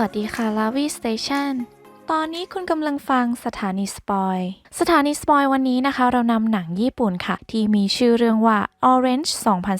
วัสดีค่ะลาวีสเตชัน ตอนนี้คุณกำลังฟังสถานีสปอย สถานีสปอยวันนี้นะคะ เรานำหนังญี่ปุ่นค่ะ ที่มีชื่อเรื่องว่า Orange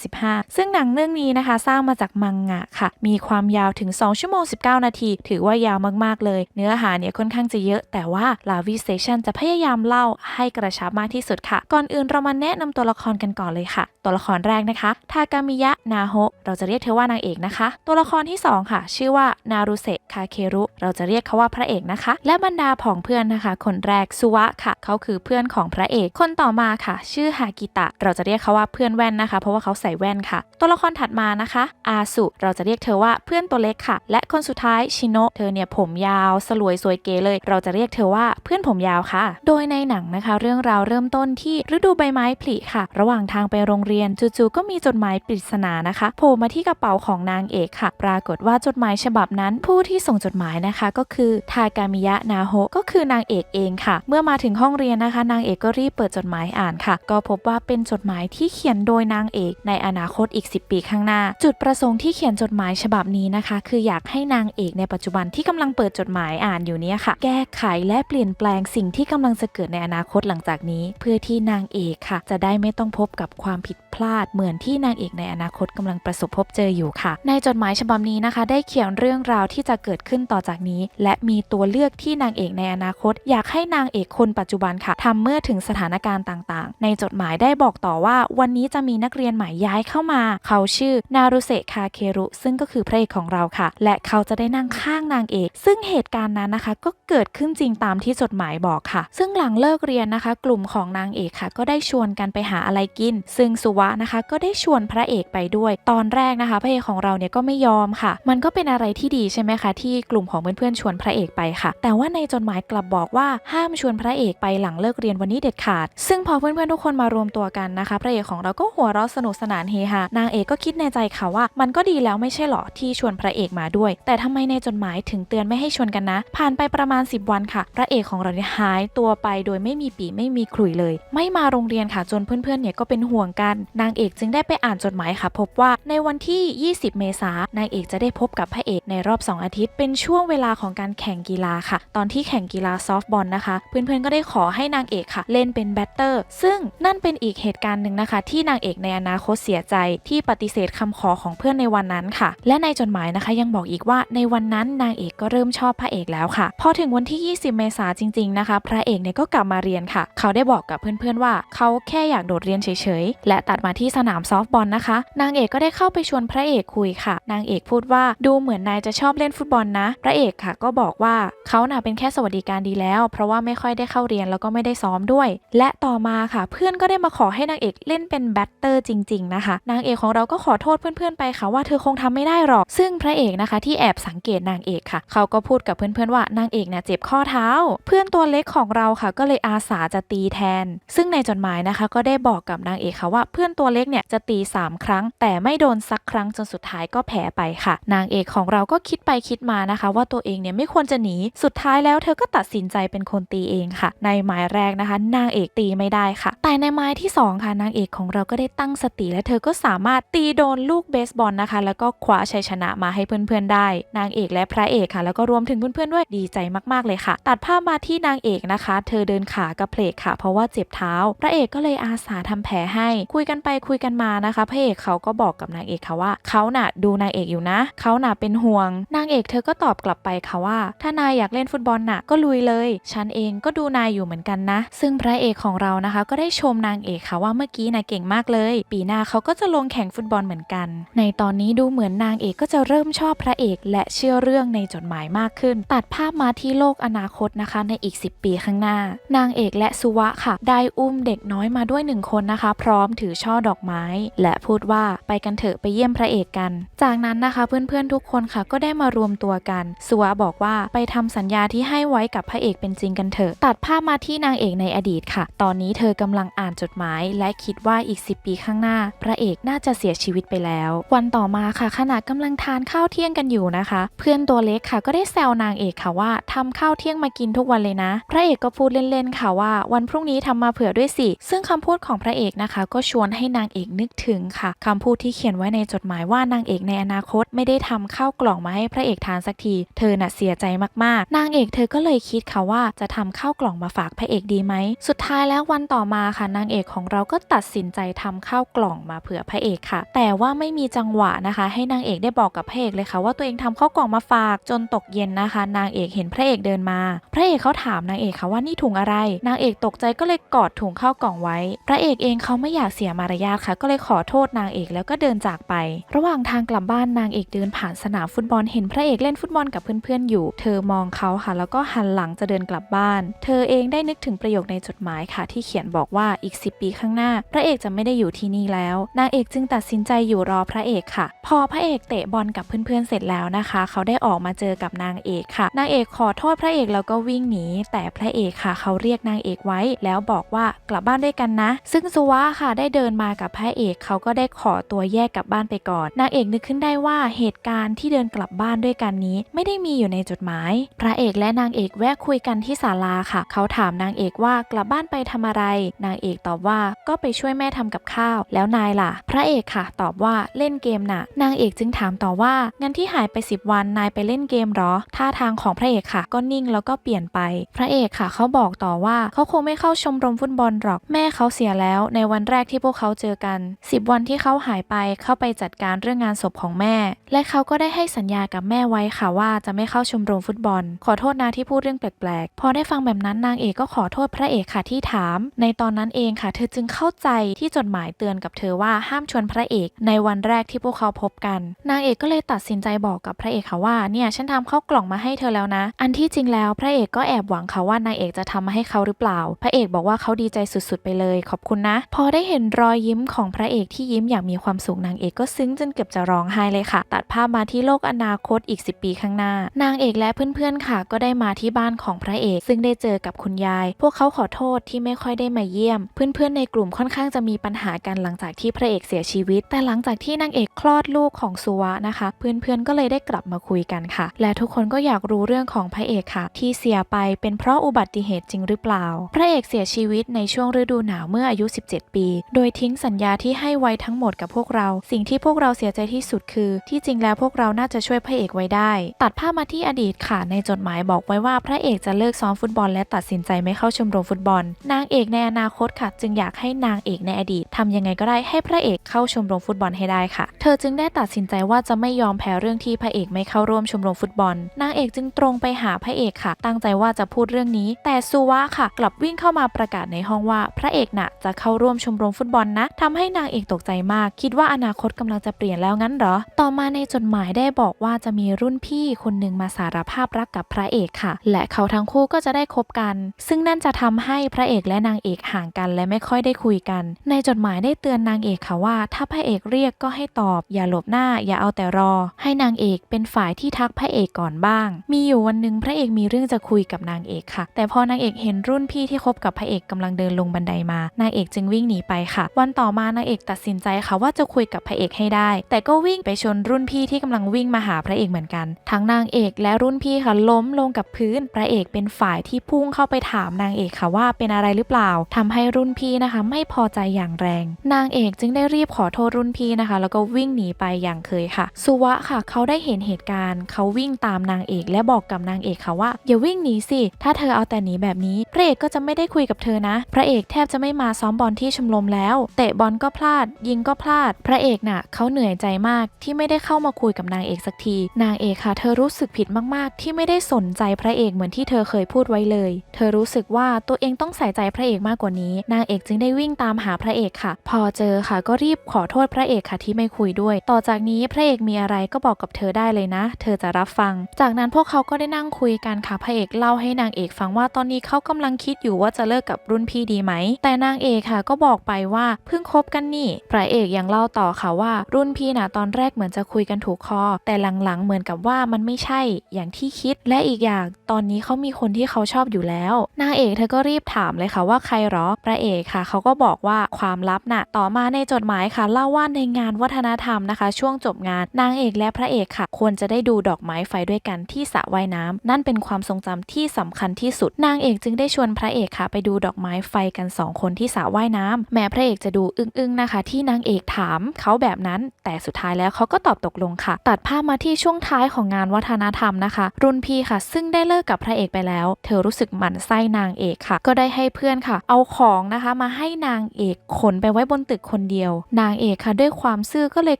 2015 ซึ่งหนังเรื่องนี้นะคะ สร้างมาจากมังงะค่ะ มีความยาวถึง 2 ชั่วโมง 19 นาที ถือว่ายาวมากๆเลย เนื้อหาเนี่ยค่อนข้างจะเยอะ แต่ว่า l a v i Station จะพยายามเล่าให้กระชับมากที่สุดค่ะ ก่อนอื่นเรามาแนะนำตัวละครกันก่อนเลยค่ะ ตัวละครแรกนะคะ ทากามิยะ นาโฮเราจะเรียกเธอว่านางเอกนะคะ ตัวละครที่ 2 ค่ะ ชื่อว่านารุเซะ คาเครุ เราจะเรียกเขาว่าพระเอกนะคะและบรรดาผองเพื่อนนะคะ คนแรกสุวะค่ะ เขาคือเพื่อนของพระเอก คนต่อมาค่ะ ชื่อฮากิตะ เราจะเรียกเขาว่าเพื่อนแว่นนะคะ เพราะว่าเขาใส่แว่นค่ะ ตัวละครถัดมานะคะ อาสุ เราจะเรียกเธอว่าเพื่อนตัวเล็กค่ะ และคนสุดท้ายชิโนะเธอเนี่ยผมยาวสลวยสวยเก๋เลย เราจะเรียกเธอว่าเพื่อนผมยาวค่ะ โดยในหนังนะคะ เรื่องราวเริ่มต้นที่ฤดูใบไม้ผลิค่ะ ระหว่างทางไปโรงเรียนจู่ๆก็มีจดหมายปริศนานะคะโผล่มาที่กระเป๋าของนางเอกค่ะ ปรากฏว่าจดหมายฉบับนั้น ผู้ที่ส่งจดหมายนะคะ ก็คือทากามิยะนาโฮก็คือนางเอกเองค่ะ เมื่อมาถึงห้องเรียนนะคะ นางเอกก็รีบเปิดจดหมายอ่านค่ะ ก็พบว่าเป็นจดหมายที่เขียนโดยนางเอกในอนาคตอีก 10 ปีข้างหน้า จุดประสงค์ที่เขียนจดหมายฉบับนี้นะคะ คืออยากให้นางเอกในปัจจุบันที่กำลังเปิดจดหมายอ่านอยู่เนี้ค่ะ แก้ไขและเปลี่ยนแปลงสิ่งที่กำลังจะเกิดในอนาคตหลังจากนี้ เพื่อที่นางเอกค่ะ จะได้ไม่ต้องพบกับความผิดพลาดเหมือนที่นางเอกในอนาคตกำลังประสบพบเจออยู่ค่ะ ในจดหมายฉบับนี้นะคะ ได้เขียนเรื่องราวที่จะเกิดขึ้นต่อจากนี้ และมีตัวเลือกที่นางเอกในอนาคต อยากให้นางเอกคนปัจจุบันค่ะทำเมื่อถึงสถานการณ์ต่างๆ ในจดหมายได้บอกต่อว่า วันนี้จะมีนักเรียนใหม่ย้ายเข้ามา เขาชื่อนารุเซคาเครุ ซึ่งก็คือพระเอกของเราค่ะ และเขาจะได้นั่งข้างนางเอก ซึ่งเหตุการณ์นั้นนะคะ ก็เกิดขึ้นจริงตามที่จดหมายบอกค่ะ ซึ่งหลังเลิกเรียนนะคะ กลุ่มของนางเอกค่ะ ก็ได้ชวนกันไปหาอะไรกิน ซึ่งสุวะนะคะ ก็ได้ชวนพระเอกไปด้วย ตอนแรกนะคะ พระเอกของเราเนี่ยก็ไม่ยอมค่ะ มันก็เป็นอะไรที่ดีใช่ไหมคะที่กลุ่มของเพื่อนๆชวนพระเอกไปค่ะแแต่ว่าในจดหมายกลับบอกว่าห้ามชวนพระเอกไปหลังเลิกเรียนวันนี้เด็ดขาด ซึ่งพอเพื่อนๆทุกคนมารวมตัวกันนะคะ พระเอกของเราก็หัวเราะสนุกสนานเฮฮานางเอกก็คิดในใจค่ะว่า มันก็ดีแล้วไม่ใช่หรอที่ชวนพระเอกมาด้วย แต่ทำไมในจดหมายถึงเตือนไม่ให้ชวนกันนะ ผ่านไปประมาณ 10 วันค่ะ พระเอกของเราเนี่ยหายตัวไปโดยไม่มีปีไม่มีขลุ่ยเลย ไม่มาโรงเรียนค่ะจนเพื่อนๆเนี่ยก็เป็นห่วงกัน นางเอกจึงได้ไปอ่านจดหมายค่ะ พบว่าในวันที่ 20 เมษายนนางเอกจะได้พบกับพระเอกในรอบ 2 อาทิตย์ เป็นช่วงเวลาของการแข่งกีฬาค่ะตอนที่แข่งกีฬาซอฟต์บอลนะคะ เพื่อนๆก็ได้ขอให้นางเอกค่ะ เล่นเป็นแบตเตอร์ ซึ่งนั่นเป็นอีกเหตุการณ์หนึ่งนะคะ ที่นางเอกในอนาคตเสียใจที่ปฏิเสธคำขอของเพื่อนในวันนั้นค่ะ และในจดหมายนะคะ ยังบอกอีกว่าในวันนั้นนางเอกก็เริ่มชอบพระเอกแล้วค่ะ พอถึงวันที่ 20 เมษายนจริง ๆนะคะ พระเอกเนี่ยก็กลับมาเรียนค่ะ เขาได้บอกกับเพื่อนๆว่า เขาแค่อยากโดดเรียนเฉยๆ และตัดมาที่สนามซอฟต์บอลนะคะ นางเอกก็ได้เข้าไปชวนพระเอกคุยค่ะ นางเอกพูดว่าดูเหมือนนายจะชอบเล่นฟุตบอลนะ พระเอกค่ะ ก็บอกว่าเขาาน่ะเป็นแค่สวัสดิการดีแล้ว เพราะว่าไม่ค่อยได้เข้าเรียนแล้วก็ไม่ได้ซ้อมด้วย และต่อมาค่ะ เพื่อนก็ได้มาขอให้นางเอกเล่นเป็นแบตเตอร์จริง ๆ นะคะ นางเอกของเราก็ขอโทษเพื่อนๆไปค่ะว่าเธอคงทำไม่ได้หรอก ซึ่งพระเอกนะคะที่แอบสังเกตนางเอกค่ะ เขาก็พูดกับเพื่อนๆว่านางเอกเนี่ยเจ็บข้อเท้า เพื่อนตัวเล็กของเราค่ะ ก็เลยอาสาจะตีแทน ซึ่งในจดหมายนะคะ ก็ได้บอกกับนางเอกค่ะว่าเพื่อนตัวเล็กเนี่ยจะตี 3 ครั้ง แต่ไม่โดนสักครั้งจนสุดท้ายก็แพ้ไปค่ะ นางเอกของเราก็คิดไปคิดมานะคะ ว่าตัวเองเนี่ยไม่ควรจะหนีสุดท้ายแล้วเธอก็ตัดสินใจเป็นคนตีเองค่ะ ในไม้แรกนะคะ นางเอกตีไม่ได้ค่ะ แต่ในไม้ที่สองค่ะนางเอกของเราก็ได้ตั้งสติ และเธอก็สามารถตีโดนลูกเบสบอลนะคะ แล้วก็คว้าชัยชนะมาให้เพื่อนๆได้ นางเอกและพระเอกค่ะ แล้วก็รวมถึงเพื่อนๆด้วยดีใจมากๆเลยค่ะ ตัดภาพมาที่นางเอกนะคะ เธอเดินขากระเพลกค่ะ เพราะว่าเจ็บเท้า พระเอกก็เลยอาสาทำแผลให้ คุยกันไปคุยกันมานะคะ พระเอกเขาก็บอกกับนางเอกค่ะว่าเขาน่ะดูนางเอกอยู่นะเขาน่ะเป็นห่วง นางเอกเธอก็ตอบกลับไปค่ะว่าถ้านายอยากเล่นฟุตบอลน่ะก็ลุยเลย ฉันเองก็ดูนายอยู่เหมือนกันนะ ซึ่งพระเอกของเรานะคะ ก็ได้ชมนางเอกค่ะว่าเมื่อกี้นายเก่งมากเลย ปีหน้าเขาก็จะลงแข่งฟุตบอลเหมือนกัน ในตอนนี้ดูเหมือนนางเอกก็จะเริ่มชอบพระเอกและเชื่อเรื่องในจดหมายมากขึ้น ตัดภาพมาที่โลกอนาคตนะคะ ในอีก 10 ปีข้างหน้า นางเอกและสุวะค่ะ ได้อุ้มเด็กน้อยมาด้วยหนึ่งคนนะคะ พร้อมถือช่อดอกไม้ และพูดว่าไปกันเถอะไปเยี่ยมพระเอกกัน จากนั้นนะคะเพื่อนๆทุกคนค่ะก็ได้มารวมตัวกันสุวะบอกว่าไปทำสัญญาที่ให้ไว้กับพระเอกเป็นจริงกันเถอะ ตัดภาพมาที่นางเอกในอดีตค่ะ ตอนนี้เธอกำลังอ่านจดหมาย และคิดว่าอีก 10 ปีข้างหน้า พระเอกน่าจะเสียชีวิตไปแล้ว วันต่อมาค่ะขณะกำลังทานข้าวเที่ยงกันอยู่นะคะ เพื่อนตัวเล็กค่ะก็ได้แซวนางเอกค่ะว่าทำข้าวเที่ยงมากินทุกวันเลยนะ พระเอกก็พูดเล่นๆค่ะว่า วันพรุ่งนี้ทำมาเผื่อด้วยสิ ซึ่งคำพูดของพระเอกนะคะ ก็ชวนให้นางเอกนึกถึงค่ะคำพูดที่เขียนไว้ในจดหมายว่านางเอกในอนาคตไม่ได้ทำข้าวกล่องมาให้พระเอกทานสักที เธอน่ะเสียใจมากๆนางเอกเธอก็เลยคิดค่ะว่าจะทำข้าวกล่องมาฝากพระเอกดีไหม สุดท้ายแล้ววันต่อมาค่ะนางเอกของเราก็ตัดสินใจทำข้าวกล่องมาเผื่อพระเอกค่ะ แต่ว่าไม่มีจังหวะนะคะ ให้นางเอกได้บอกกับพระเอกเลยค่ะ ว่าตัวเองทำข้าวกล่องมาฝากจนตกเย็นนะคะ นางเอกเห็นพระเอกเดินมา พระเอกเขาถามนางเอกค่ะว่านี่ถุงอะไร นางเอกตกใจก็เลยกอดถุงข้าวกล่องไว้ พระเอกเองเขาไม่อยากเสียมารยาทค่ะ ก็เลยขอโทษนางเอกแล้วก็เดินจากไป ระหว่างทางกลับบ้านนางเอกเดินผ่านสนามฟุตบอลเห็นพระเอกเล่นฟุตบอลกับเพื่อนๆอยู่ เธอมองเขาค่ะ แล้วก็หันหลังจะเดินกลับบ้าน เธอเองได้นึกถึงประโยคในจดหมายค่ะ ที่เขียนบอกว่าอีก 10 ปีข้างหน้า พระเอกจะไม่ได้อยู่ที่นี่แล้ว นางเอกจึงตัดสินใจอยู่รอพระเอกค่ะ พอพระเอกเตะบอลกับเพื่อนๆเสร็จแล้วนะคะ เขาได้ออกมาเจอกับนางเอกค่ะ นางเอกขอโทษพระเอกแล้วก็วิ่งหนี แต่พระเอกค่ะ เขาเรียกนางเอกไว้ แล้วบอกว่ากลับบ้านด้วยกันนะ ซึ่งสุวะค่ะได้เดินมากับพระเอก เขาก็ได้ขอตัวแยกกลับบ้านไปก่อน นางเอกนึกขึ้นได้ว่าเหตุการณ์ที่เดินกลับบ้านด้วยกันนี้ ไม่ได้มีอยู่ในจดหมาย พระเอกและนางเอกแวะคุยกันที่ศาลาค่ะ เขาถามนางเอกว่ากลับบ้านไปทำอะไร นางเอกตอบว่าก็ไปช่วยแม่ทำกับข้าว แล้วนายล่ะ พระเอกค่ะ ตอบว่าเล่นเกมน่ะ นางเอกจึงถามต่อว่างั้นที่หายไป 10 วันนายไปเล่นเกมหรอ ท่าทางของพระเอกค่ะ ก็นิ่งแล้วก็เปลี่ยนไป พระเอกค่ะ เขาบอกต่อว่าเขาคงไม่เข้าชมรมฟุตบอลหรอกแม่เขาเสียแล้ว ในวันแรกที่พวกเขาเจอกัน 10 วันที่เขาหายไปเข้าไปจัดการเรื่องงานศพของแม่ และเขาก็ได้ให้สัญญากับแม่ไว้ค่ะว่าจะไม่เข้าชมรมฟุตบอลขอโทษนะที่พูดเรื่องแปลกๆ พอได้ฟังแบบนั้นนางเอกก็ขอโทษพระเอกค่ะที่ถาม ในตอนนั้นเองค่ะ เธอจึงเข้าใจที่จดหมายเตือนกับเธอว่าห้ามชวนพระเอก ในวันแรกที่พวกเขาพบกัน นางเอกก็เลยตัดสินใจบอกกับพระเอกค่ะว่าเนี่ยฉันทำข้าวกล่องมาให้เธอแล้วนะ อันที่จริงแล้วพระเอกก็แอบหวังค่ะว่านางเอกจะทำมาให้เขาหรือเปล่า พระเอกบอกว่าเขาดีใจสุดๆไปเลย ขอบคุณนะ พอได้เห็นรอยยิ้มของพระเอกที่ยิ้มอย่างมีความสุขนางเอกก็ซึ้งจนเกือบจะร้องไห้เลยค่ะ ตัดภาพมาที่โลกอนาคตอีก 10 ปีข้างหน้า นางเอกและเพื่อนๆค่ะก็ได้มาที่บ้านของพระเอก ซึ่งได้เจอกับคุณยาย พวกเขาขอโทษที่ไม่ค่อยได้มาเยี่ยม เพื่อนๆในกลุ่มค่อนข้างจะมีปัญหากันหลังจากที่พระเอกเสียชีวิต แต่หลังจากที่นางเอกคลอดลูกของสุวะนะคะ เพื่อนๆก็เลยได้กลับมาคุยกันค่ะ และทุกคนก็อยากรู้เรื่องของพระเอกค่ะ ที่เสียไปเป็นเพราะอุบัติเหตุจริงหรือเปล่า พระเอกเสียชีวิตในช่วงฤดูหนาวเมื่ออายุ 17 ปี โดยทิ้งสัญญาที่ให้ไว้ทั้งหมดกับพวกเรา สิ่งที่พวกเราเสียใจที่สุดคือ ที่จริงแล้วพวกเราน่าจะช่วยพระเอกไว้ได้ ตัดภาพมาที่อดีตค่ะในจดหมายบอกไว้ว่าพระเอกจะเลิกซ้อมฟุตบอลและตัดสินใจไม่เข้าชมรมฟุตบอล นางเอกในอนาคตค่ะ จึงอยากให้นางเอกในอดีตทำยังไงก็ได้ให้พระเอกเข้าชมรมฟุตบอลให้ได้ค่ะ เธอจึงได้ตัดสินใจว่าจะไม่ยอมแพ้เรื่องที่พระเอกไม่เข้าร่วมชมรมฟุตบอล นางเอกจึงตรงไปหาพระเอกค่ะ ตั้งใจว่าจะพูดเรื่องนี้ แต่ซูวะค่ะ กลับวิ่งเข้ามาประกาศในห้องว่า พระเอกน่ะจะเข้าร่วมชมรมฟุตบอลนะทำให้นางเอกตกใจมาก คิดว่าอนาคตกำลังจะเปลี่ยนแล้วงั้นเหรอ ต่อมาในจดหมายได้บอกว่าจะมีรุ่นพี่คนหนึ่งมาสารภาพรักกับพระเอกค่ะ และเขาทั้งคู่ก็จะได้คบกัน ซึ่งนั่นจะทำให้พระเอกและนางเอกห่างกันและไม่ค่อยได้คุยกัน ในจดหมายได้เตือนนางเอกค่ะว่า ถ้าพระเอกเรียกก็ให้ตอบ อย่าหลบหน้า อย่าเอาแต่รอ ให้นางเอกเป็นฝ่ายที่ทักพระเอกก่อนบ้าง มีอยู่วันหนึ่งพระเอกมีเรื่องจะคุยกับนางเอกค่ะ แต่พอนางเอกเห็นรุ่นพี่ที่คบกับพระเอกกำลังเดินลงบันไดมา นางเอกจึงวิ่งหนีไปค่ะ วันต่อมานางเอกตัดสินใจค่ะว่าจะคุยกับพระเอกให้ได้ แต่ก็วิ่งไปชนรุ่นพี่ที่กำลังวิ่งมาหาพระเอกเหมือนกัน ทั้งนางเอกและรุ่นพี่ค่ะล้มลงกับพื้น พระเอกเป็นฝ่ายที่พุ่งเข้าไปถามนางเอกค่ะว่าเป็นอะไรหรือเปล่าทำให้รุ่นพี่นะคะ ไม่พอใจอย่างแรง นางเอกจึงได้รีบขอโทษรุ่นพี่นะคะ แล้วก็วิ่งหนีไปอย่างเคยค่ะสุวะค่ะเขาได้เห็นเหตุการณ์ เขาวิ่งตามนางเอกและบอกกับนางเอกค่ะว่าอย่าวิ่งหนีสิ ถ้าเธอเอาแต่หนีแบบนี้พระเอกก็จะไม่ได้คุยกับเธอนะ พระเอกแทบจะไม่มาซ้อมบอลที่ชมรมแล้ว เตะบอลก็พลาด ยิงก็พลาด พระเอกน่ะเขาเหนื่อยใจมากที่ไม่ได้เข้ามาคุยกับนางเอกสักที นางเอกค่ะ เธอรู้สึกผิดมากๆ ที่ไม่ได้สนใจพระเอกเหมือนที่เธอเคยพูดไว้เลย เธอรู้สึกว่าตัวเองต้องใส่ใจพระเอกมากกว่านี้ นางเอกจึงได้วิ่งตามหาพระเอกค่ะ พอเจอค่ะก็รีบขอโทษพระเอกค่ะที่ไม่คุยด้วย ต่อจากนี้พระเอกมีอะไรก็บอกกับเธอได้เลยนะ เธอจะรับฟัง จากนั้นพวกเขาก็ได้นั่งคุยกันค่ะพระเอกเล่าให้นางเอกฟังว่าตอนนี้เขากำลังคิดอยู่ว่าจะเลิกกับรุ่นพี่ดีไหม แต่นางเอกค่ะก็บอกไปว่าเพิ่งคบกันนี่ พระเอกยังเล่าต่อค่ะว่า รุ่นพี่น่ะตอนแรกเหมือนจะคุยกันถูกคอ แต่หลังๆเหมือนกับว่ามันไม่ใช่อย่างที่คิดและและอีกอย่างตอนนี้เขามีคนที่เขาชอบอยู่แล้ว นางเอกเธอก็รีบถามเลยค่ะว่าใครหรอพระเอกค่ะ เขาก็บอกว่าความลับน่ะ ต่อมาในจดหมายค่ะ เล่าว่าในงานวัฒนธรรมนะคะ ช่วงจบงานนางเอกและพระเอกค่ะ ควรจะได้ดูดอกไม้ไฟด้วยกันที่สระว่ายน้ำนั่นเป็นความทรงจำที่สำคัญที่สุด นางเอกจึงได้ชวนพระเอกค่ะ ไปดูดอกไม้ไฟกันสองคนที่สระว่ายน้ำแม้พระเอกจะดูอึ้งๆนะคะ ที่นางเอกถามเขาแบบนั้น แต่สุดท้ายแล้วเขาก็ตอบตกลงค่ะ ตัดภาพมาที่ช่วงท้ายของงานวัฒนธรรมนะคะ รุ่นพี่ค่ะ ซึ่งได้เลิกกับพระเอกไปแล้ว เธอรู้สึกหมั่นไส้นางเอกค่ะ ก็ได้ให้เพื่อนค่ะ เอาของนะคะมาให้นางเอกขนไปไว้บนตึกคนเดียว นางเอกค่ะ ด้วยความซื่อก็เลย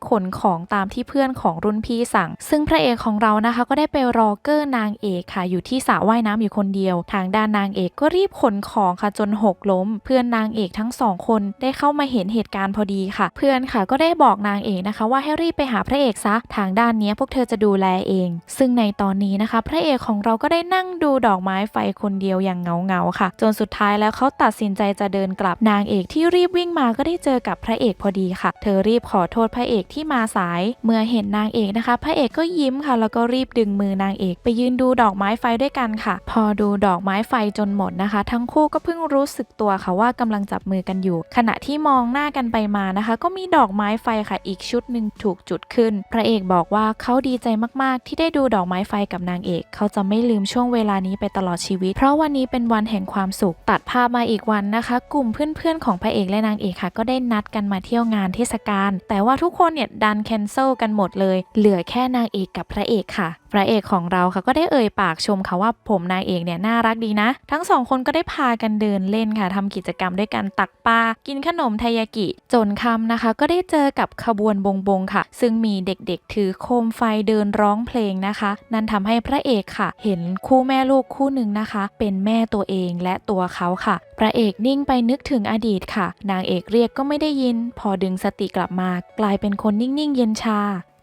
ขนของตามที่เพื่อนของรุ่นพี่สั่ง ซึ่งพระเอกของเรานะคะ ก็ได้ไปรอเกอร์นางเอกค่ะ อยู่ที่สระว่ายน้ำอยู่คนเดียว ทางด้านนางเอกก็รีบขนของค่ะจนหกล้ม เพื่อนนางเอกทั้งสองคนได้เข้ามาเห็นเหตุการณ์พอดีค่ะ เพื่อนค่ะก็ได้บอกนางเอกนะคะ ว่าให้รีบไปหาพระเอกซะทางด้านนี้พวกเธอจะดูแลเอง ซึ่งในตอนนี้นะคะ พระเอกของเราก็ได้นั่งดูดอกไม้ไฟคนเดียวอย่างเงาๆค่ะ จนสุดท้ายแล้วเขาตัดสินใจจะเดินกลับนางเอกที่รีบวิ่งมาก็ได้เจอกับพระเอกพอดีค่ะ เธอรีบขอโทษพระเอกที่มาสาย เมื่อเห็นนางเอกนะคะ พระเอกก็ยิ้มค่ะ แล้วก็รีบดึงมือนางเอก ไปยืนดูดอกไม้ไฟด้วยกันค่ะ พอดูดอกไม้ไฟจนหมดนะคะ ทั้งคู่ก็เพิ่งรู้สึกตัวค่ะว่ากำลังจับมือกันอยู่ ขณะที่มองหน้ากันไปมานะคะ ก็มีดอกไม้ไฟค่ะ อีกชุดหนึ่งถูกจุดขึ้น พระเอกบอกว่าเขาดีใจมากๆ ที่ได้ดูดอกไม้ไฟกับนางเอกเขาจะไม่ลืมช่วงเวลานี้ไปตลอดชีวิต เพราะวันนี้เป็นวันแห่งความสุข ตัดภาพมาอีกวันนะคะ กลุ่มเพื่อนๆของพระเอกและนางเอกค่ะ ก็ได้นัดกันมาเที่ยวงานเทศกาลแต่ว่าทุกคนเนี่ยดันแคนเซิลกันหมดเลย เหลือแค่นางเอกกับพระเอกค่ะพระเอกของเราค่ะก็ได้เอ่ยปากชมค่ะว่าผมนางเอกเนี่ยน่ารักดีนะ ทั้งสองคนก็ได้พากันเดินเล่นค่ะทำกิจกรรมด้วยกันตักปลากินขนมไทยากิ จนค่ำนะคะ ก็ได้เจอกับขบวนบงบงค่ะ ซึ่งมีเด็กๆ ถือโคมไฟเดินร้องเพลงนะคะ นั่นทำให้พระเอกค่ะ เห็นคู่แม่ลูกคู่หนึ่งนะคะ เป็นแม่ตัวเองและตัวเขาค่ะ พระเอกนิ่งไปนึกถึงอดีตค่ะ นางเอกเรียกก็ไม่ได้ยิน พอดึงสติกลับมากลายเป็นคนนิ่งๆ เย็นชา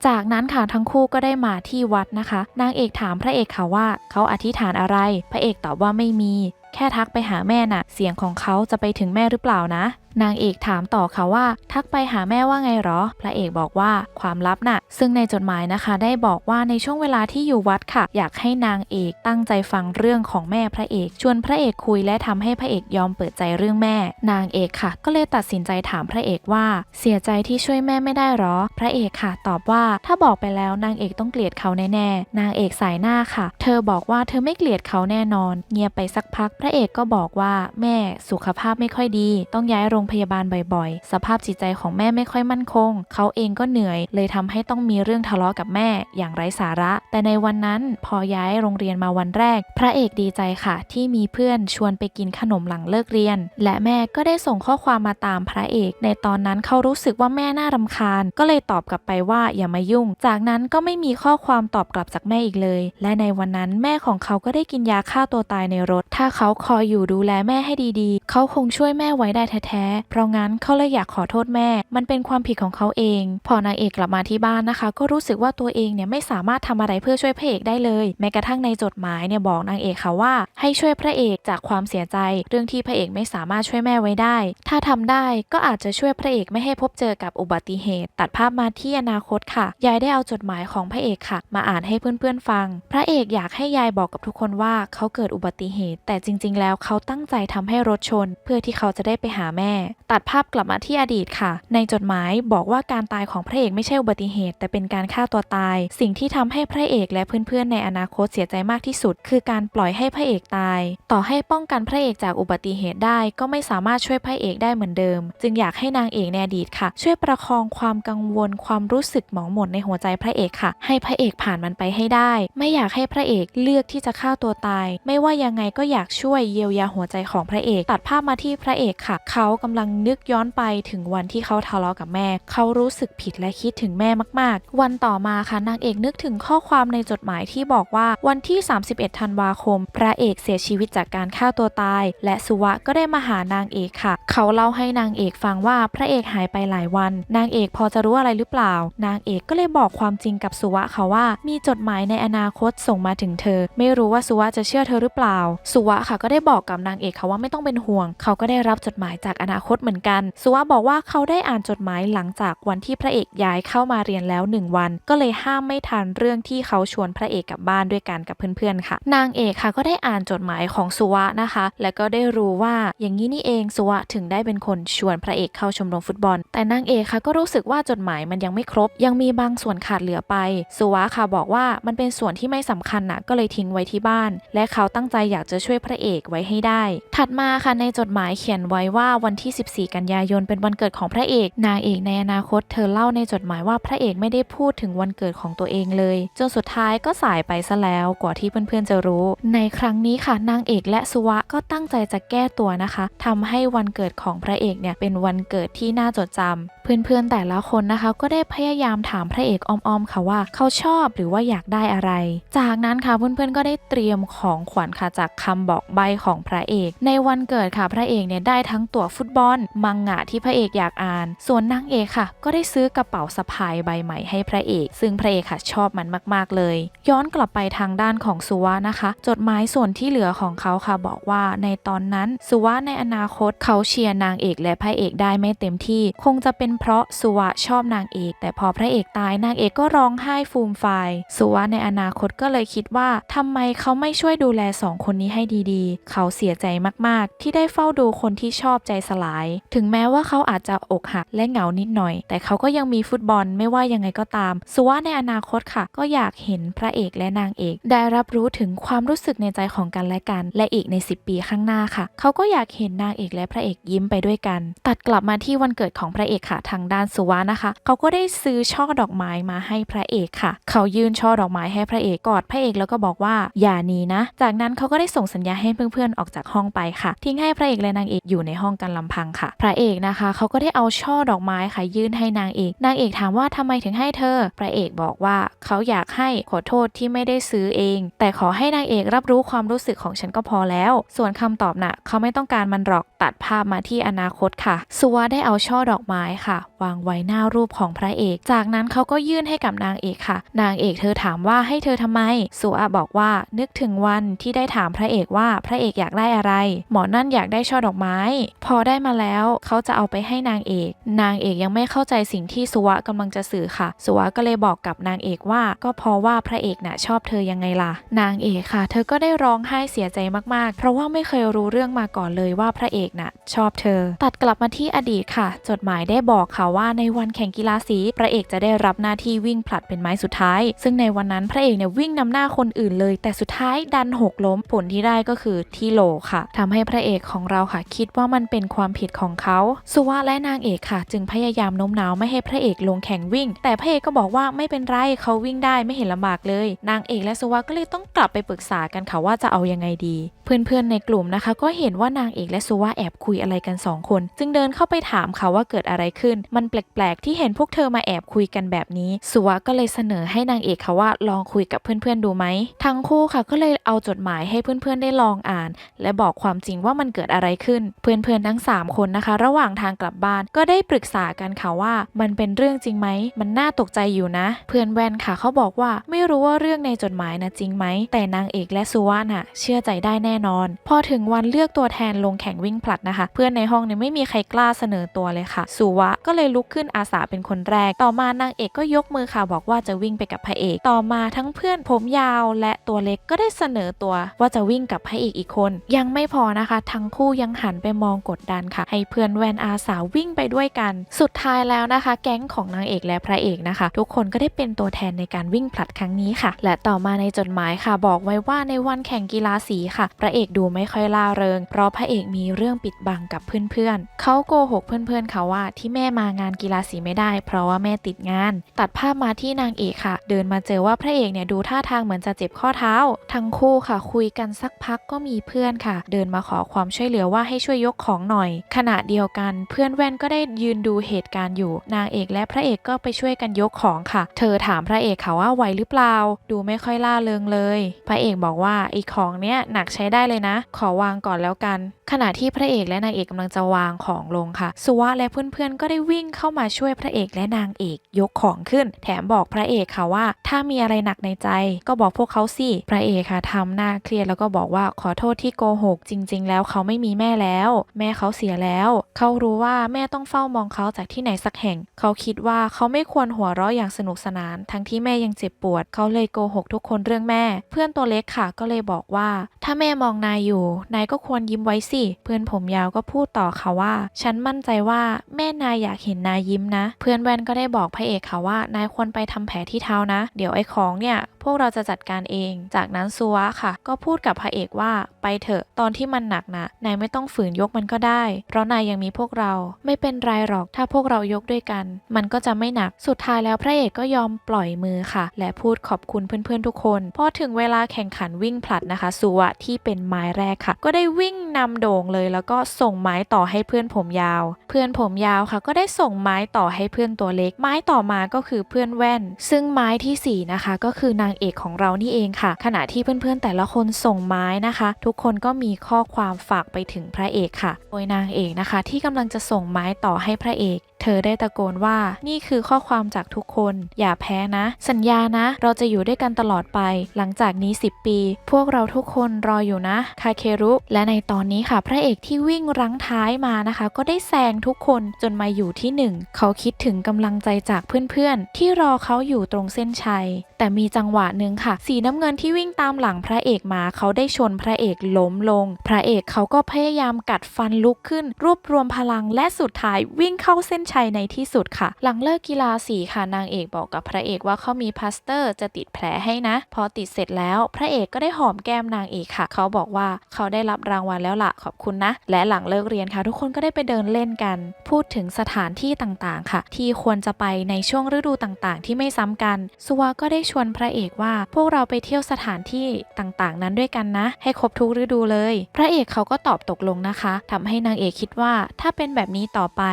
จากนั้นค่ะทั้งคู่ก็ได้มาที่วัดนะคะ นางเอกถามพระเอกค่ะว่าเขาอธิษฐานอะไร พระเอกตอบว่าไม่มี แค่ทักไปหาแม่น่ะ เสียงของเขาจะไปถึงแม่หรือเปล่านะ นางเอกถามต่อค่ะว่า ทักไปหาแม่ว่าไงหรอ พระเอกบอกว่าความลับน่ะ ซึ่งในจดหมายนะคะ ได้บอกว่าในช่วงเวลาที่อยู่วัดค่ะ อยากให้นางเอกตั้งใจฟังเรื่องของแม่พระเอก ชวนพระเอกคุยและทำให้พระเอกยอมเปิดใจเรื่องแม่ นางเอกค่ะ ก็เลยตัดสินใจถามพระเอกว่า เสียใจที่ช่วยแม่ไม่ได้หรอ พระเอกค่ะ ตอบว่าถ้าบอกไปแล้วนางเอกต้องเกลียดเขาแน่ๆนางเอกสายหน้าค่ะ เธอบอกว่าเธอไม่เกลียดเขาแน่นอน เงียบไปสักพัก พระเอกก็บอกว่าแม่สุขภาพไม่ค่อยดี ต้องย้ายโรงพยาบาลบ่อยๆ สภาพจิตใจของแม่ไม่ค่อยมั่นคง เขาเองก็เหนื่อย เลยทำให้ต้องมีเรื่องทะเลาะกับแม่อย่างไร้สาระ แต่ในวันนั้นพอย้ายโรงเรียนมาวันแรก พระเอกดีใจค่ะ ที่มีเพื่อนชวนไปกินขนมหลังเลิกเรียน และแม่ก็ได้ส่งข้อความมาตามพระเอก ในตอนนั้นเขารู้สึกว่าแม่น่ารำคาญ ก็เลยตอบกลับไปว่าอย่ามายุ่ง จากนั้นก็ไม่มีข้อความตอบกลับจากแม่อีกเลย และในวันนั้นแม่ของเขาก็ได้กินยาฆ่าตัวตายในรถ ถ้าเขาคอยอยู่ดูแลแม่ให้ดีๆ เขาคงช่วยแม่ไว้ได้แท้ๆเพราะงั้นเขาเลยอยากขอโทษแม่ มันเป็นความผิดของเขาเอง พอนางเอกกลับมาที่บ้านนะคะ ก็รู้สึกว่าตัวเองเนี่ยไม่สามารถทำอะไรเพื่อช่วยพระเอกได้เลย แม้กระทั่งในจดหมายเนี่ยบอกนางเอกค่ะว่า ให้ช่วยพระเอกจากความเสียใจ เรื่องที่พระเอกไม่สามารถช่วยแม่ไว้ได้ ถ้าทำได้ก็อาจจะช่วยพระเอกไม่ให้พบเจอกับอุบัติเหตุ ตัดภาพมาที่อนาคตค่ะ ยายได้เอาจดหมายของพระเอกค่ะ มาอ่านให้เพื่อนๆฟัง พระเอกอยากให้ยายบอกกับทุกคนว่าเขาเกิดอุบัติเหตุ แต่จริง ๆ แล้วเขาตั้งใจทำให้รถชน เพื่อที่เขาจะได้ไปหาแม่ตัดภาพกลับมาที่อดีตค่ะ ในจดหมายบอกว่าการตายของพระเอกไม่ใช่อุบัติเหตุ แต่เป็นการฆ่าตัวตาย สิ่งที่ทำให้พระเอกและเพื่อนๆ ในอนาคตเสียใจมากที่สุด คือการปล่อยให้พระเอกตาย ต่อให้ป้องกันพระเอกจากอุบัติเหตุได้ ก็ไม่สามารถช่วยพระเอกได้เหมือนเดิม จึงอยากให้นางเอกในอดีตค่ะ ช่วยประคองความกังวลความรู้สึกหมองหม่นในหัวใจพระเอกค่ะ ให้พระเอกผ่านมันไปให้ได้ ไม่อยากให้พระเอกเลือกที่จะฆ่าตัวตาย ไม่ว่ายังไงก็อยากช่วยเยียวยาหัวใจของพระเอก ตัดภาพมาที่พระเอกค่ะ เขากำลังนึกย้อนไปถึงวันที่เขาทะเลาะกับแม่ เขารู้สึกผิดและคิดถึงแม่มาก ๆ วันต่อมาค่ะนางเอกนึกถึงข้อความในจดหมายที่บอกว่าวันที่ 31 ธันวาคม พระเอกเสียชีวิตจากการฆ่าตัวตาย และสุวะก็ได้มาหานางเอกค่ะ เขาเล่าให้นางเอกฟังว่าพระเอกหายไปหลายวัน นางเอกพอจะรู้อะไรหรือเปล่า นางเอกก็เลยบอกความจริงกับสุวะค่ะว่า มีจดหมายในอนาคตส่งมาถึงเธอ ไม่รู้ว่าสุวะจะเชื่อเธอหรือเปล่า สุวะค่ะก็ได้บอกกับนางเอกค่ะว่าไม่ต้องเป็นห่วง เขาก็ได้รับจดหมายจากอนาคคตเหมือนกันสุวะบอกว่าเขาได้อ่านจดหมายหลังจากวันที่พระเอกย้ายเข้ามาเรียนแล้วหนึ่งวัน ก็เลยห้ามไม่ทันเรื่องที่เขาชวนพระเอกกลับบ้านด้วยกันกับเพื่อนๆค่ะ นางเอกค่ะก็ได้อ่านจดหมายของสุวะนะคะ และก็ได้รู้ว่าอย่างนี้นี่เองสุวะถึงได้เป็นคนชวนพระเอกเข้าชมรมฟุตบอล แต่นางเอกค่ะก็รู้สึกว่าจดหมายมันยังไม่ครบ ยังมีบางส่วนขาดเหลือไปสุวะค่ะบอกว่ามันเป็นส่วนที่ไม่สำคัญนะก็เลยทิ้งไว้ที่บ้าน และเขาตั้งใจอยากจะช่วยพระเอกไว้ให้ได้ ถัดมาค่ะในจดหมายเขียนไว้ว่าวันที่ที่ 14 กันยายนเป็นวันเกิดของพระเอก นางเอกในอนาคตเธอเล่าในจดหมายว่าพระเอกไม่ได้พูดถึงวันเกิดของตัวเองเลย จนสุดท้ายก็สายไปซะแล้วกว่าที่เพื่อนๆจะรู้ ในครั้งนี้ค่ะนางเอกและสุวะก็ตั้งใจจะแก้ตัวนะคะทำให้วันเกิดของพระเอกเนี่ยเป็นวันเกิดที่น่าจดจำ เพื่อนๆแต่ละคนนะคะก็ได้พยายามถามพระเอกอ้อมๆค่ะว่าเขาชอบหรือว่าอยากได้อะไร จากนั้นค่ะเพื่อนๆก็ได้เตรียมของขวัญค่ะจากคำบอกใบของพระเอก ในวันเกิดค่ะพระเอกเนี่ยได้ทั้งตั๋วฟุตบอล มังงะที่พระเอกอยากอ่าน ส่วนนางเอกค่ะ ก็ได้ซื้อกระเป๋าสะพายใบใหม่ให้พระเอก ซึ่งพระเอกค่ะชอบมันมากๆเลย ย้อนกลับไปทางด้านของสุวะนะคะ จดหมายส่วนที่เหลือของเขาค่ะบอกว่าในตอนนั้นสุวะในอนาคตเขาเชียร์นางเอกและพระเอกได้ไม่เต็มที่ คงจะเป็นเพราะสุวะชอบนางเอก แต่พอพระเอกตายนางเอกก็ร้องไห้ฟูมฟายสุวะในอนาคตก็เลยคิดว่าทำไมเขาไม่ช่วยดูแลสองคนนี้ให้ดีๆ เขาเสียใจมากๆ ที่ได้เฝ้าดูคนที่ชอบใจสลาย ถึงแม้ว่าเขาอาจจะอกหักและเหงานิดหน่อย แต่เขาก็ยังมีฟุตบอลไม่ว่ายังไงก็ตามสุวะในอนาคตค่ะ ก็อยากเห็นพระเอกและนางเอก ได้รับรู้ถึงความรู้สึกในใจของกันและกัน และอีกใน 10 ปีข้างหน้าค่ะ เขาก็อยากเห็นนางเอกและพระเอกยิ้มไปด้วยกัน ตัดกลับมาที่วันเกิดของพระเอกค่ะทางด้านสุวะนะคะ เขาก็ได้ซื้อช่อดอกไม้มาให้พระเอกค่ะ เขายื่นช่อดอกไม้ให้พระเอกกอดพระเอกแล้วก็บอกว่าอย่าหนีนะ จากนั้นเขาก็ได้ส่งสัญญาให้เพื่อนๆออกจากห้องไปค่ะ ทิ้งให้พระเอกและนางเอกอยู่ในห้องกันลำพังค่ะ พระเอกนะคะ เขาก็ได้เอาช่อดอกไม้ค่ะ ยื่นให้นางเอก นางเอกถามว่าทำไมถึงให้เธอ พระเอกบอกว่าเขาอยากให้ขอโทษที่ไม่ได้ซื้อเอง แต่ขอให้นางเอกรับรู้ความรู้สึกของฉันก็พอแล้ว ส่วนคำตอบน่ะเขาไม่ต้องการมันหรอกตัดภาพมาที่อนาคตค่ะสุวะได้เอาช่อดอกไม้ค่ะวางไว้หน้ารูปของพระเอก จากนั้นเขาก็ยื่นให้กับนางเอกค่ะ นางเอกเธอถามว่าให้เธอทำไมสุวะบอกว่านึกถึงวันที่ได้ถามพระเอกว่าพระเอกอยากได้อะไร หมอนั่นอยากได้ช่อดอกไม้ พอได้มาแล้วเขาจะเอาไปให้นางเอก นางเอกยังไม่เข้าใจสิ่งที่สุวะกำลังจะสื่อค่ะ สุวะก็เลยบอกกับนางเอกว่า ก็เพราะว่าพระเอกน่ะชอบเธอยังไงล่ะ นางเอกค่ะ เธอก็ได้ร้องไห้เสียใจมากๆ เพราะว่าไม่เคยรู้เรื่องมาก่อนเลยว่าพระเอกน่ะชอบเธอ ตัดกลับมาที่อดีตค่ะ จดหมายได้บอกค่ะว่าในวันแข่งกีฬาสีพระเอกจะได้รับหน้าที่วิ่งผลัดเป็นไม้สุดท้าย ซึ่งในวันนั้นพระเอกเนี่ยวิ่งนำหน้าคนอื่นเลย แต่สุดท้ายดันหกล้มผลที่ได้ก็คือที่โหลค่ะทำให้พระเอกของเราค่ะ คิดว่ามันเป็นความผิดของเขาสุวะและนางเอกค่ะ จึงพยายามโน้มน้าวไม่ให้พระเอกลงแข่งวิ่ง แต่พระเอกก็บอกว่าไม่เป็นไรเขาวิ่งได้ไม่เห็นลำบากเลย นางเอกและสุวะก็เลยต้องกลับไปปรึกษากันค่ะว่าจะเอายังไงดี เพื่อนๆในกลุ่มนะคะ ก็เห็นว่านางเอกและสุวะแอบคุยอะไรกันสองคน จึงเดินเข้าไปถามค่ะว่าเกิดอะไรขึ้นมันแปลกๆ ที่เห็นพวกเธอมาแอบคุยกันแบบนี้ สุวะก็เลยเสนอให้นางเอกค่ะว่าลองคุยกับเพื่อนๆดูไหม ทั้งคู่ค่ะก็เลยเอาจดหมายให้เพื่อนๆได้ลองอ่าน และบอกความจริงว่ามันเกิดอะไรขึ้น เพื่อนๆทั้ง 3 คนนะคะ ระหว่างทางกลับบ้านก็ได้ปรึกษากันค่ะว่า มันเป็นเรื่องจริงไหม มันน่าตกใจอยู่นะ เพื่อนแว่นค่ะเขาบอกว่าไม่รู้ว่าเรื่องในจดหมายนะจริงไหม แต่นางเอกและสุวะน่ะเชื่อใจได้แน่นอน พอถึงวันเลือกตัวแทนลงแข่งวิ่งผลัดนะคะ เพื่อนในห้องเนี่ยไม่มีใครกล้าเสนอตัวเลยค่ะ สุวะก็เลยลุกขึ้นอาสาเป็นคนแรก ต่อมานางเอกก็ยกมือค่ะบอกว่าจะวิ่งไปกับพระเอก ต่อมาทั้งเพื่อนผมยาวและตัวเล็กก็ได้เสนอตัว ว่าจะวิ่งกับพระเอกอีกคน ยังไม่พอนะคะ ทั้งคู่ยังหันไปมองกดดันค่ะ ให้เพื่อนแวนอาสาวิ่งไปด้วยกัน สุดท้ายแล้วนะคะ แก๊งของนางเอกและพระเอกนะคะ ทุกคนก็ได้เป็นตัวแทนในการวิ่งผลัดครั้งนี้ค่ะ และต่อมาในจดหมายค่ะ บอกไว้ว่าในวันแข่งกีฬาสีค่ะ พระเอกดูไม่ค่อยล่าเริง เพราะพระเอกมีเรื่องปิดบังกับเพื่อนๆเขาโกหกเพื่อนๆค่ะว่าที่แม่มางานกีฬาสีไม่ได้ เพราะว่าแม่ติดงาน ตัดภาพมาที่นางเอกค่ะ เดินมาเจอว่าพระเอกเนี่ยดูท่าทางเหมือนจะเจ็บข้อเท้า ทั้งคู่ค่ะ คุยกันสักพักก็มีเพื่อนค่ะ เดินมาขอความช่วยเหลือว่าให้ช่วยยกของหน่อย ขณะเดียวกันเพื่อนแว่นก็ได้ยืนดูเหตุการณ์อยู่ นางเอกและพระเอกก็ไปช่วยกันยกของค่ะ เธอถามพระเอกค่ะว่าไหวหรือเปล่า ดูไม่ค่อยล่าเริงเลย พระเอกบอกว่าไอ้ของเนี้ยหนักใช้ได้เลยนะ ขอวางก่อนแล้วกัน ขณะที่พระเอกและนางเอกกำลังจะวางของลงค่ะ สุวะและเพื่อนๆก็ได้ได้วิ่งเข้ามาช่วยพระเอกและนางเอกยกของขึ้น แถมบอกพระเอกค่ะว่า ถ้ามีอะไรหนักในใจ ก็บอกพวกเขาสิ พระเอกค่ะทำหน้าเครียดแล้วก็บอกว่าขอโทษที่โกหก จริง ๆ แล้วเขาไม่มีแม่แล้ว แม่เขาเสียแล้ว เขารู้ว่าแม่ต้องเฝ้ามองเขาจากที่ไหนสักแห่ง เขาคิดว่าเขาไม่ควรหัวเราะอย่างสนุกสนาน ทั้งที่แม่ยังเจ็บปวด เขาเลยโกหกทุกคนเรื่องแม่ เพื่อนตัวเล็กค่ะก็เลยบอกว่า ถ้าแม่มองนายอยู่ นายก็ควรยิ้มไว้สิ เพื่อนผมยาวก็พูดต่อค่ะว่า ฉันมั่นใจว่าแม่นายอยากเห็นนายยิ้มนะ เพื่อนแว่นก็ได้บอกพระเอกค่ะว่านายควรไปทำแผลที่เท้านะ เดี๋ยวไอ้ของเนี่ยพวกเราจะจัดการเอง จากนั้นซัวค่ะ ก็พูดกับพระเอกว่าไปเถอะตอนที่มันหนักนะนายไม่ต้องฝืนยกมันก็ได้ เพราะนายยังมีพวกเราไม่เป็นไรหรอกถ้าพวกเรายกด้วยกัน มันก็จะไม่หนักสุดท้ายแล้วพระเอกก็ยอมปล่อยมือค่ะ และพูดขอบคุณเพื่อนๆทุกคน พอถึงเวลาแข่งขันวิ่งผลัดนะคะซัวที่เป็นไม้แรกค่ะ ก็ได้วิ่งนำโด่งเลย แล้วก็ส่งไม้ต่อให้เพื่อนผมยาว เพื่อนผมยาวค่ะก็ได้ส่งไม้ต่อให้เพื่อนตัวเล็ก ไม้ต่อมาก็คือเพื่อนแว่น ซึ่งไม้ที่สี่นะคะ ก็คือนางเอกของเรานี่เองค่ะ ขณะที่เพื่อนๆแต่ละคนส่งไม้นะคะ ทุกคนก็มีข้อความฝากไปถึงพระเอกค่ะ โดยนางเอกนะคะ ที่กำลังจะส่งไม้ต่อให้พระเอกเธอได้ตะโกนว่านี่คือข้อความจากทุกคน อย่าแพ้นะ สัญญานะ เราจะอยู่ด้วยกันตลอดไป หลังจากนี้ 10 ปี พวกเราทุกคนรออยู่นะ คาเครุ และในตอนนี้ค่ะ พระเอกที่วิ่งรั้งท้ายมานะคะ ก็ได้แซงทุกคนจนมาอยู่ที่หนึ่งเขาคิดถึงกำลังใจจากเพื่อนๆ ที่รอเขาอยู่ตรงเส้นชัย แต่มีจังหวะหนึ่งค่ะ สีน้ำเงินที่วิ่งตามหลังพระเอกมาเขาได้ชนพระเอกล้มลง พระเอกเขาก็พยายามกัดฟันลุกขึ้น รวบรวมพลังและสุดท้ายวิ่งเข้าเส้นชัยในที่สุดค่ะ หลังเลิกกีฬาสีค่ะนางเอกบอกกับพระเอกว่าเขามีพลาสเตอร์จะติดแผลให้นะ พอติดเสร็จแล้ว พระเอกก็ได้หอมแก้มนางเอกค่ะ เขาบอกว่าเขาได้รับรางวัลแล้วล่ะขอบคุณนะ และหลังเลิกเรียนค่ะ ทุกคนก็ได้ไปเดินเล่นกัน พูดถึงสถานที่ต่างๆค่ะ ที่ควรจะไปในช่วงฤดูต่างๆ ที่ไม่ซ้ำกันสุวาก็ได้ชวนพระเอกว่า พวกเราไปเที่ยวสถานที่ต่างๆ นั้นด้วยกันนะ ให้ครบทุกฤดูเลย พระเอกเขาก็ตอบตกลงนะคะทำให้นางเอกคิดว่าถ้าเป็นแบบนี้ต่อไป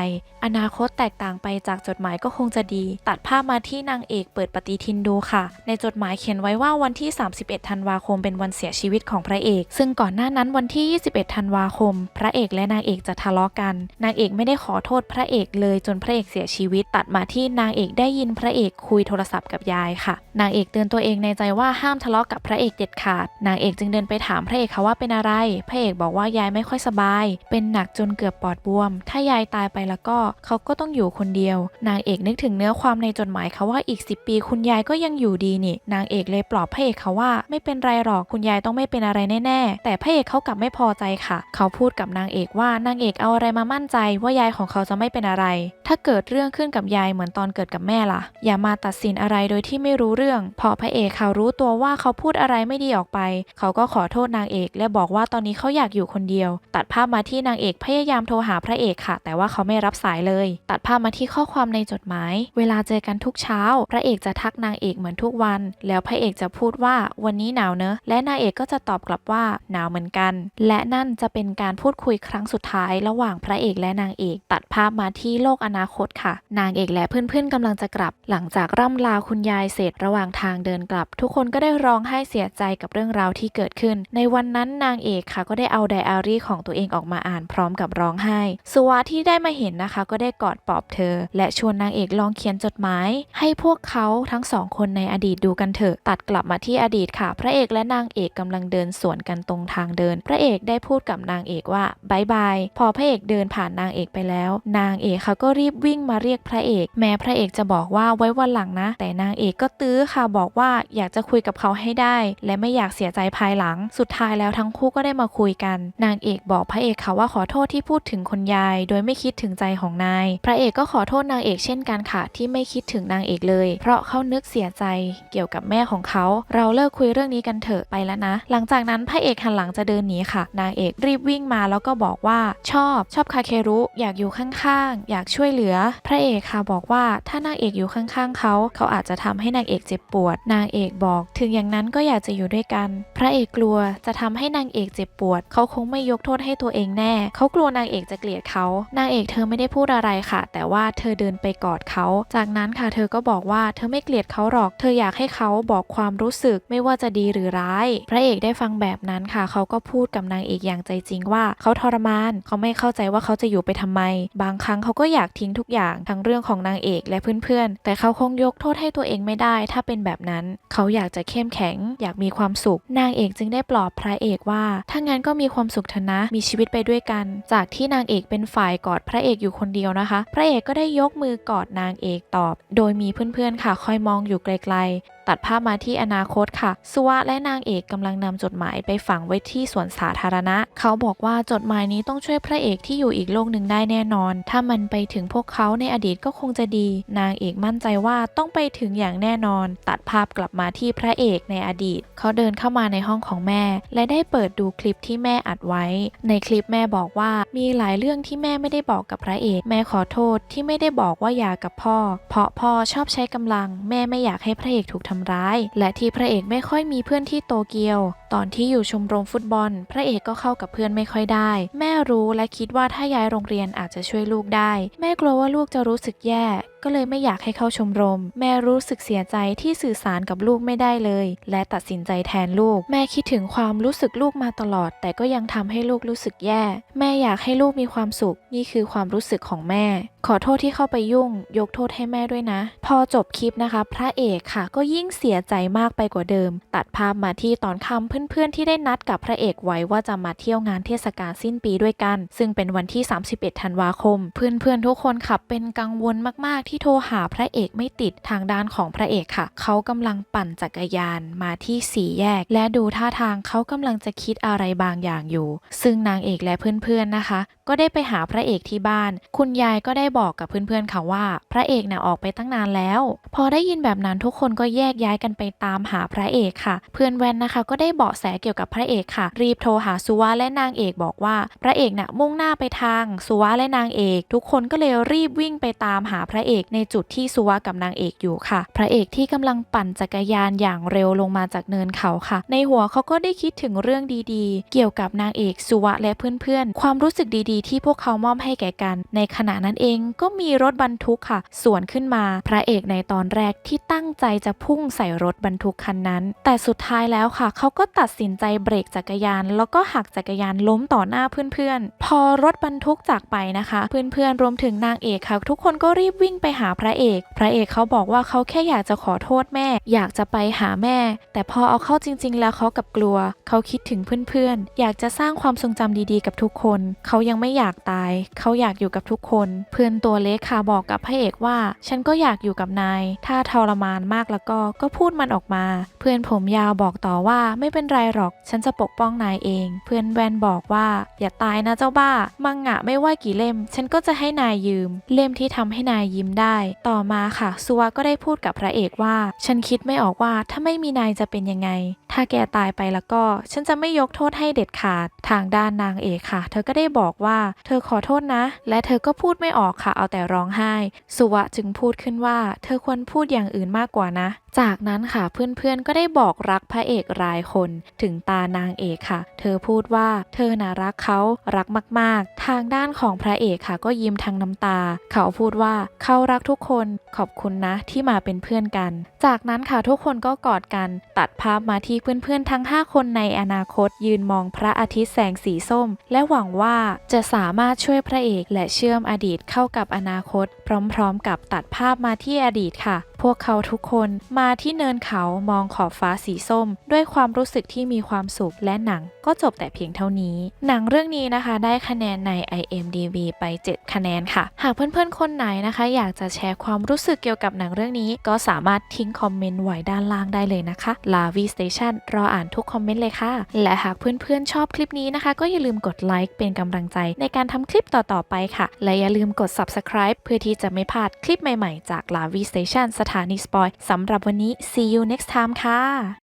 อนาคตแตกต่างไปจากจดหมายก็คงจะดี ตัดภาพมาที่นางเอกเปิดปฏิทินดูค่ะ ในจดหมายเขียนไว้ว่าวันที่ 31 ธันวาคมเป็นวันเสียชีวิตของพระเอก ซึ่งก่อนหน้านั้นวันที่ 21 ธันวาคม พระเอกและนางเอกจะทะเลาะกัน นางเอกไม่ได้ขอโทษพระเอกเลยจนพระเอกเสียชีวิต ตัดมาที่นางเอกได้ยินพระเอกคุยโทรศัพท์กับยายค่ะ นางเอกเตือนตัวเองในใจว่าห้ามทะเลาะกับพระเอกเด็ดขาด นางเอกจึงเดินไปถามพระเอกค่ะว่าเป็นอะไร พระเอกบอกว่ายายไม่ค่อยสบาย เป็นหนักจนเกือบปอดบวม ถ้ายายตายไปแล้วก็เขาก็ก็ต้องอยู่คนเดียว นางเอกนึกถึงเนื้อความในจดหมายค่ะว่าอีก 10 ปีคุณยายก็ยังอยู่ดีนี่ นางเอกเลยปลอบพระเอกค่ะว่าไม่เป็นไรหรอกคุณยายต้องไม่เป็นอะไรแน่ๆ แต่พระเอกเขากลับไม่พอใจค่ะ เขาพูดกับนางเอกว่านางเอกเอาอะไรมามั่นใจว่ายายของเขาจะไม่เป็นอะไร ถ้าเกิดเรื่องขึ้นกับยายเหมือนตอนเกิดกับแม่ล่ะ อย่ามาตัดสินอะไรโดยที่ไม่รู้เรื่อง พอพระเอกเขารู้ตัวว่าเขาพูดอะไรไม่ดีออกไป เขาก็ขอโทษนางเอก และบอกว่าตอนนี้เขาอยากอยู่คนเดียว ตัดภาพมาที่นางเอกพยายามโทรหาพระเอกค่ะ แต่ว่าเขาไม่รับสายเลย ตัดภาพมาที่ข้อความในจดหมาย เวลาเจอกันทุกเช้า พระเอกจะทักนางเอกเหมือนทุกวัน แล้วพระเอกจะพูดว่าวันนี้หนาวเนอะ และนางเอกก็จะตอบกลับว่าหนาวเหมือนกัน และนั่นจะเป็นการพูดคุยครั้งสุดท้าย ระหว่างพระเอกและนางเอก ตัดภาพมาที่โลกอนาคตค่ะ นางเอกและเพื่อนๆกำลังจะกลับ หลังจากร่ำลาคุณยายเสร็จระหว่างทางเดินกลับ ทุกคนก็ได้ร้องไห้เสียใจกับเรื่องราวที่เกิดขึ้น ในวันนั้นนางเอกค่ะก็ได้เอาไดอารี่ของตัวเองออกมาอ่านพร้อมกับร้องไห้สวาที่ได้มาเห็นนะคะ ก็ได้กอดปลอบเธอ และชวนนางเอกลองเขียนจดหมาย ให้พวกเขาทั้งสองคนในอดีตดูกันเถอะ ตัดกลับมาที่อดีตค่ะ พระเอกและนางเอกกำลังเดินสวนกันตรงทางเดิน พระเอกได้พูดกับนางเอกว่าบายบาย พอพระเอกเดินผ่านนางเอกไปแล้ว นางเอกเขาก็รีบวิ่งมาเรียกพระเอก แม้พระเอกจะบอกว่าไว้วันหลังนะ แต่นางเอกก็ตื้อค่ะบอกว่าอยากจะคุยกับเขาให้ได้ และไม่อยากเสียใจภายหลัง สุดท้ายแล้วทั้งคู่ก็ได้มาคุยกัน นางเอกบอกพระเอกค่ะว่าขอโทษที่พูดถึงคนยาย โดยไม่คิดถึงใจของนายพระระเอกก็ขอโทษนางเอกเช่นกันค่ะที่ไม่คิดถึงนางเอกเลย เพราะเขานึกเสียใจเกี่ยวกับแม่ของเขา เราเลิกคุยเรื่องนี้กันเถอะไปแล้วนะ หลังจากนั้นพระเอกหันหลังจะเดินหนีค่ะ นางเอกรีบวิ่งมาแล้วก็บอกว่าชอบชอบคาเครุอยากอยู่ข้างๆ อยากช่วยเหลือ พระเอกค่ะบอกว่าถ้านางเอกอยู่ข้างๆเขา เขาอาจจะทำให้นางเอกเจ็บปวด นางเอกบอก ถึงอย่างนั้นก็อยากจะอยู่ด้วยกัน พระเอกกลัวจะทำให้นางเอกเจ็บปวด เขาคงไม่ยกโทษให้ตัวเองแน่ เขากลัวนางเอกจะเกลียดเขา นางเอกเธอไม่ได้พูดอะไรค่ะแต่ว่าเธอเดินไปกอดเขา จากนั้นค่ะเธอก็บอกว่าเธอไม่เกลียดเขาหรอก เธออยากให้เขาบอกความรู้สึกไม่ว่าจะดีหรือร้าย พระเอกได้ฟังแบบนั้นค่ะ เขาก็พูดกับนางเอกอย่างใจจริงว่า เขาทรมาน เขาไม่เข้าใจว่าเขาจะอยู่ไปทำไม บางครั้งเขาก็อยากทิ้งทุกอย่างทั้งเรื่องของนางเอกและเพื่อนๆ แต่เขาคงยกโทษให้ตัวเองไม่ได้ ถ้าเป็นแบบนั้น เขาอยากจะเข้มแข็ง อยากมีความสุข นางเอกจึงได้ปลอบพระเอกว่า ถ้างั้นก็มีความสุขเถอะนะ มีชีวิตไปด้วยกัน จากที่นางเอกเป็นฝ่ายกอดพระเอกอยู่คนเดียวนะคะพระเอกก็ได้ยกมือกอดนางเอกตอบ โดยมีเพื่อนๆค่ะคอยมองอยู่ไกลๆตัดภาพมาที่อนาคตค่ะสุวะและนางเอกกำลังนำจดหมายไปฝังไว้ที่สวนสาธารณะ เขาบอกว่าจดหมายนี้ต้องช่วยพระเอกที่อยู่อีกโลกหนึ่งได้แน่นอน ถ้ามันไปถึงพวกเขาในอดีตก็คงจะดี นางเอกมั่นใจว่าต้องไปถึงอย่างแน่นอน ตัดภาพกลับมาที่พระเอกในอดีต เขาเดินเข้ามาในห้องของแม่ และได้เปิดดูคลิปที่แม่อัดไว้ ในคลิปแม่บอกว่ามีหลายเรื่องที่แม่ไม่ได้บอกกับพระเอก แม่ขอโทษที่ไม่ได้บอกว่าอย่ากับพ่อ เพราะพ่อชอบใช้กำลัง แม่ไม่อยากให้พระเอกถูกทำร้าย และที่พระเอกไม่ค่อยมีเพื่อนที่โตเกียว ตอนที่อยู่ชมรมฟุตบอล พระเอกก็เข้ากับเพื่อนไม่ค่อยได้ แม่รู้และคิดว่าถ้าย้ายโรงเรียนอาจจะช่วยลูกได้ แม่กลัวว่าลูกจะรู้สึกแย่ก็เลยไม่อยากให้เข้าชมรม แม่รู้สึกเสียใจที่สื่อสารกับลูกไม่ได้เลย และตัดสินใจแทนลูก แม่คิดถึงความรู้สึกลูกมาตลอด แต่ก็ยังทำให้ลูกรู้สึกแย่ แม่อยากให้ลูกมีความสุข นี่คือความรู้สึกของแม่ ขอโทษที่เข้าไปยุ่ง ยกโทษให้แม่ด้วยนะ พอจบคลิปนะคะ พระเอกค่ะ ก็ยิ่งเสียใจมากไปกว่าเดิม ตัดภาพมาที่ตอนค่ำเพื่อนๆ ที่ได้นัดกับพระเอกไว้ว่าจะมาเที่ยวงานเทศกาลสิ้นปีด้วยกัน ซึ่งเป็นวันที่ 31 ธันวาคม เพื่อนๆ ทุกคนขับเป็นกังวลมากๆ ที่โทรหาพระเอกไม่ติดทางด้านของพระเอกค่ะ เขากำลังปั่นจักรยานมาที่สี่แยก และดูท่าทางเขากำลังจะคิดอะไรบางอย่างอยู่ ซึ่งนางเอกและเพื่อนๆนะคะ ก็ได้ไปหาพระเอกที่บ้าน คุณยายก็ได้บอกกับเพื่อนๆค่ะว่า พระเอกน่ะออกไปตั้งนานแล้ว พอได้ยินแบบนั้นทุกคนก็แยกย้ายกันไปตามหาพระเอกค่ะ เพื่อนแวนนะคะ ก็ได้เบาะแสเกี่ยวกับพระเอกค่ะ รีบโทรหาสุวะและนางเอกบอกว่า พระเอกน่ะมุ่งหน้าไปทางสุวะและนางเอก ทุกคนก็เลยรีบวิ่งไปตามหาพระเอกในจุดที่สุวะกับนางเอกอยู่ค่ะ พระเอกที่กำลังปั่นจักรยานอย่างเร็วลงมาจากเนินเขาค่ะ ในหัวเขาก็ได้คิดถึงเรื่องดีๆ เกี่ยวกับนางเอกสุวะและเพื่อนๆ ความรู้สึกดีๆ ที่พวกเขามอบให้แก่กัน ในขณะนั้นเองก็มีรถบรรทุกค่ะ สวนขึ้นมาพระเอกในตอนแรกที่ตั้งใจจะพุ่งใส่รถบรรทุกคันนั้น แต่สุดท้ายแล้วค่ะ เขาก็ตัดสินใจเบรกจักรยาน แล้วก็หักจักรยานล้มต่อหน้าเพื่อนๆ พอรถบรรทุกจากไปนะคะ เพื่อนๆรวมถึงนางเอกค่ะ ทุกคนก็รีบวิ่งไปหาพระเอก พระเอกเขาบอกว่าเขาแค่อยากจะขอโทษแม่ อยากจะไปหาแม่ แต่พอเอาเข้าจริง ๆ แล้วเขากับกลัว เขาคิดถึงเพื่อนๆ อยากจะสร้างความทรงจำดีๆ กับทุกคน เขายังไม่อยากตาย เขาอยากอยู่กับทุกคน เพื่อนตัวเล็กค่ะบอกกับพระเอกว่า ฉันก็อยากอยู่กับนาย ถ้าทรมานมากแล้วก็ก็พูดมันออกมา เพื่อนผมยาวบอกต่อว่าไม่เป็นไรหรอก ฉันจะปกป้องนายเอง เพื่อนแวนบอกว่า อย่าตายนะเจ้าบ้า มังงะไม่ว่ากี่เล่ม ฉันก็จะให้นายยืม เล่มที่ทำให้นายยิ้มได้ ต่อมาค่ะสุวก็ได้พูดกับพระเอกว่า ฉันคิดไม่ออกว่าถ้าไม่มีนายจะเป็นยังไง ถ้าแกตายไปแล้วก็ ฉันจะไม่ยกโทษให้เด็ดขาด ทางด้านนางเอกค่ะ เธอก็ได้บอกว่า เธอขอโทษนะ และเธอก็พูดไม่ออกค่ะ เอาแต่ร้องไห้ สุวะจึงพูดขึ้นว่า เธอควรพูดอย่างอื่นมากกว่านะ จากนั้นค่ะเพื่อนๆก็ได้บอกรักพระเอกรายคนถึงตานางเอกค่ะ เธอพูดว่าเธอน่ารักเขารักมากๆ ทางด้านของพระเอกค่ะ ก็ยิ้มทั้งน้ำตา เขาพูดว่าเขารักทุกคนขอบคุณนะที่มาเป็นเพื่อนกัน จากนั้นค่ะทุกคนก็กอดกัน ตัดภาพมาที่เพื่อนๆทั้ง 5 คนในอนาคต ยืนมองพระอาทิตย์แสงสีส้ม และหวังว่าจะสามารถช่วยพระเอกและเชื่อมอดีตเข้ากับอนาคต พร้อมๆ กับตัดภาพมาที่อดีตค่ะ พวกเขาทุกคนมาที่เนินเขามองขอบฟ้าสีส้ม ด้วยความรู้สึกที่มีความสุขและหนังก็จบแต่เพียงเท่านี้ หนังเรื่องนี้นะคะได้คะแนนใน IMDb ไป 7 คะแนนค่ะ หากเพื่อนๆ คนไหนนะคะ อยากจะแชร์ความรู้สึกเกี่ยวกับหนังเรื่องนี้ ก็สามารถทิ้งคอมเมนต์ไว้ด้านล่างได้เลยนะคะลาวีสเตชันรออ่านทุกคอมเมนต์เลยค่ะ และหากเพื่อนๆ ชอบคลิปนี้นะคะ ก็อย่าลืมกดไลค์เป็นกำลังใจในการทำคลิปต่อๆไปค่ะ และอย่าลืมกด subscribe เพื่อที่จะไม่พลาดคลิปใหม่ๆ จาก Lavi Station สถานีสปอยสำหรับวันนี้ see you next time ค่ะ